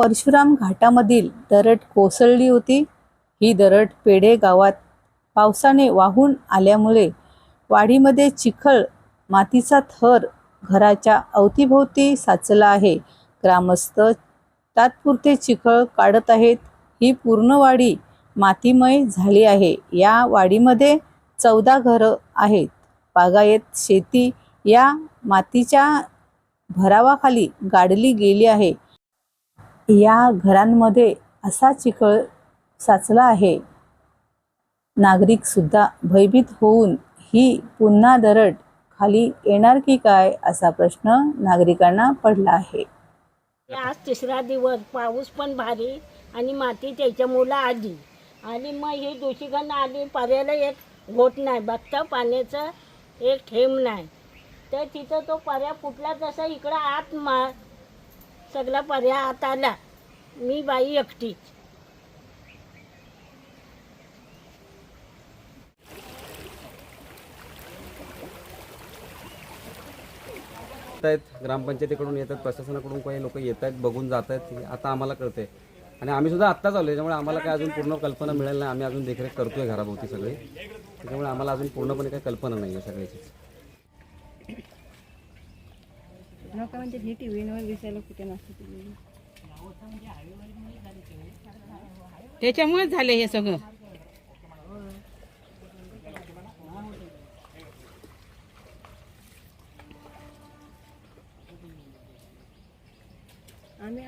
परशुराम घाटामधील दरड कोसळली होती. ही दरड पेढे गावात पावसाने वाहून आल्यामुळे वाडीमध्ये चिखल मातीचा थर घराच्या अवतीभोवती साचला आहे. ग्रामस्थ तात्पुरते चिखळ काढत आहेत. ही पूर्ण वाडी मातीमय झाली आहे. या वाडीमध्ये चौदा घरं आहेत. बागायत शेती या मातीच्या भरावाखाली गाडली गेली आहे. या घरांमध्ये असा चिखळ साचला आहे. नागरिकसुद्धा भयभीत होऊन ही पुन्हा दरड खाली येणार की काय असा प्रश्न नागरिकांना पडला आहे. आज तिसरा दिवस पाऊस पण भारी आणि माती त्याच्यामुळं आली. आणि मग ही दूषिकन आली पर्याला एक घोट नाही. बघता पाण्याचं एक ठेम नाही. तर तिथं तो पर्या फुटला जसा इकडं आत मा सगळा पर्या आत आला. मी बाई एकटीच. आहेत ग्रामपंचायतीकडून येतात प्रशासनाकडून काही लोक येत आहेत बघून जात आहेत आता आम्हाला कळते आणि आम्ही सुद्धा आत्ताच आलो त्याच्यामुळे आम्हाला काय अजून पूर्ण कल्पना मिळेल नाही. आम्ही अजून देखरेख करतोय घराभोवती सगळी. त्याच्यामुळे आम्हाला अजून पूर्णपणे काही कल्पना नाही आहे सगळ्याची. लोक म्हणजे हे टी व्हीवर कुठे नसतं त्याच्यामुळेच झालं हे सगळं. आम्ही